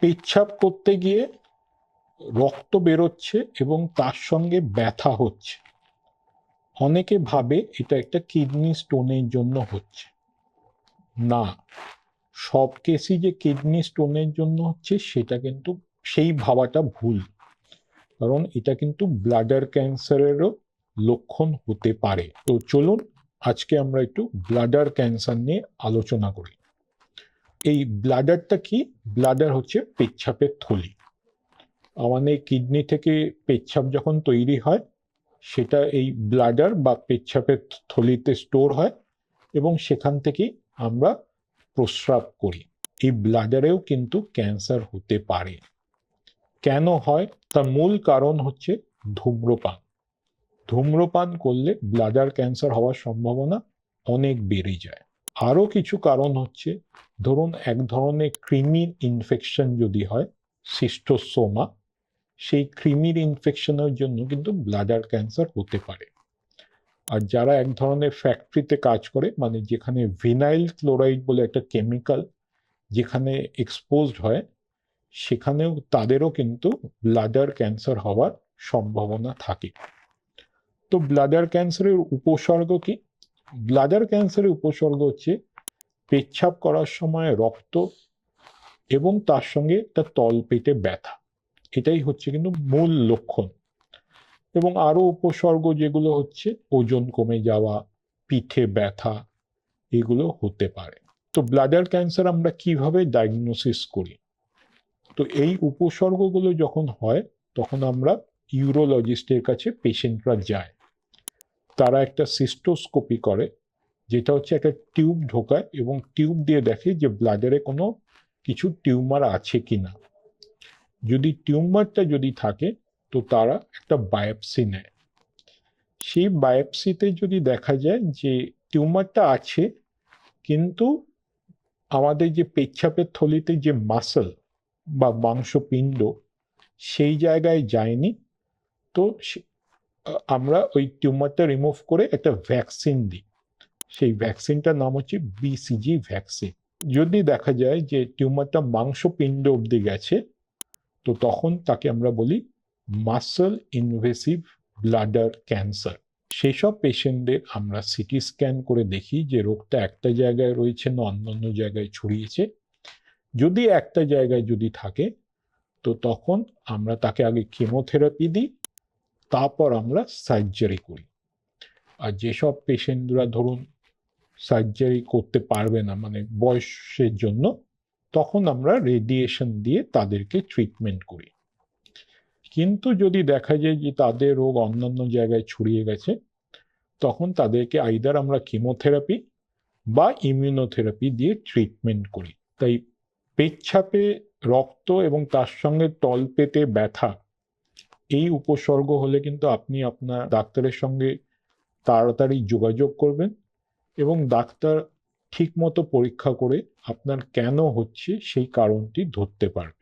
পেচ্ছাপ করতে গিয়ে রক্ত বেরোচ্ছে এবং তার সঙ্গে ব্যথা হচ্ছে। অনেকে ভাবে এটা একটা কিডনি স্টোনের জন্য হচ্ছে। না, সব কেসই যে কিডনি স্টোনের জন্য হচ্ছে, সেটা কিন্তু সেই ভাবাটা ভুল। কারণ এটা কিন্তু ব্লাডার ক্যান্সারেরও লক্ষণ হতে পারে। তো চলুন, আজকে আমরা একটু ব্লাডার ক্যান্সার নিয়ে আলোচনা করি। এই ব্লাডারটা কি? ব্লাডার হচ্ছে পেচ্ছাপের থলি। আমাদের কিডনি থেকে পেচ্ছাপ যখন তৈরি হয়, সেটা এই ব্লাডার বা পেচ্ছাপের থলিতে স্টোর হয় এবং সেখান থেকেই আমরা প্রস্রাব করি। এই ব্লাডারেও কিন্তু ক্যান্সার হতে পারে। কেন হয়? তার মূল কারণ হচ্ছে ধূম্রপান। ধূম্রপান করলে ব্লাডার ক্যান্সার হওয়ার সম্ভাবনা অনেক বেড়ে যায়। আরও কিছু কারণ হচ্ছে, ধরুন এক ধরনের ক্রিমির ইনফেকশন যদি হয়, সিস্টোসোমা, সেই ক্রিমির ইনফেকশনের জন্য কিন্তু ব্লাডার ক্যান্সার হতে পারে। আর যারা এক ধরনের ফ্যাক্টরিতে কাজ করে মানে যেখানে ভিনাইল ক্লোরাইড বলে একটা কেমিক্যাল যেখানে এক্সপোজড হয়, সেখানেও তাদেরও কিন্তু ব্লাডার ক্যান্সার হওয়ার সম্ভাবনা থাকে। তো ব্লাডার ক্যান্সারের উপসর্গ কি? ব্লাডার ক্যান্সারের উপসর্গ হচ্ছে পেচ্ছাপ করার সময় রক্ত এবং তার সঙ্গে তার তল তলপেটে ব্যথা। এটাই হচ্ছে কিন্তু মূল লক্ষণ। এবং আরও উপসর্গ যেগুলো হচ্ছে ওজন কমে যাওয়া, পিঠে ব্যথা, এগুলো হতে পারে। তো ব্লাডার ক্যান্সার আমরা কীভাবে ডায়াগনোসিস করি? তো এই উপসর্গগুলো যখন হয়, তখন আমরা ইউরোলজিস্টের কাছে পেশেন্টরা যায়। তারা একটা সিস্টোস্কোপি করে, যেটা হচ্ছে একটা টিউব ঢোকায় এবং টিউব দিয়ে দেখে যে ব্লাডারে কোনো কিছু টিউমার আছে কি না যদি টিউমারটা যদি থাকে, তো তারা একটা বায়োপসি নেয়। সেই বায়োপসিতে যদি দেখা যায় যে টিউমারটা আছে, কিন্তু আমাদের যে পেচ্ছাপের থলিতে যে মাসল বা মাংসপিণ্ড, সেই জায়গায় যায়নি, তো আমরা ওই টিউমারটা রিমুভ করে একটা ভ্যাকসিন দিই। সেই ভ্যাকসিনটার নাম হচ্ছে বিসিজি ভ্যাকসিন যদি দেখা যায় যে টিউমারটা মাংসপিণ্ড অব্দি গেছে, তো তখন তাকে আমরা বলি মাসল ইনভেসিভ ব্লাডার ক্যান্সার সেই সব পেশেন্টদের আমরা সিটি স্ক্যান করে দেখি যে রোগটা একটা জায়গায় রয়েছে না অন্যান্য জায়গায় ছড়িয়েছে। যদি একটা জায়গায় যদি থাকে, তো তখন আমরা তাকে আগে কেমোথেরাপি দিই তারপর আমরা সার্জারি করি। আর যেসব পেশেন্টরা ধরুন সার্জারি করতে পারবে না মানে বয়সের জন্য, তখন আমরা রেডিয়েশন দিয়ে তাদেরকে ট্রিটমেন্ট করি। কিন্তু যদি দেখা যায় যে তাদের রোগ অন্যান্য জায়গায় ছড়িয়ে গেছে, তখন তাদেরকে আইদার আমরা কেমোথেরাপি বা ইমিউনোথেরাপি দিয়ে ট্রিটমেন্ট করি। তাই পেচ্ছাপে রক্ত এবং তার সঙ্গে তলপেটে ব্যথা এই উপসর্গ হলে কিন্তু আপনি আপনার ডাক্তারের সঙ্গে তাড়াতাড়ি যোগাযোগ করবেন এবং ডাক্তার ঠিক মতো পরীক্ষা করে আপনার কেন হচ্ছে সেই কারণটি ধরতে পারবে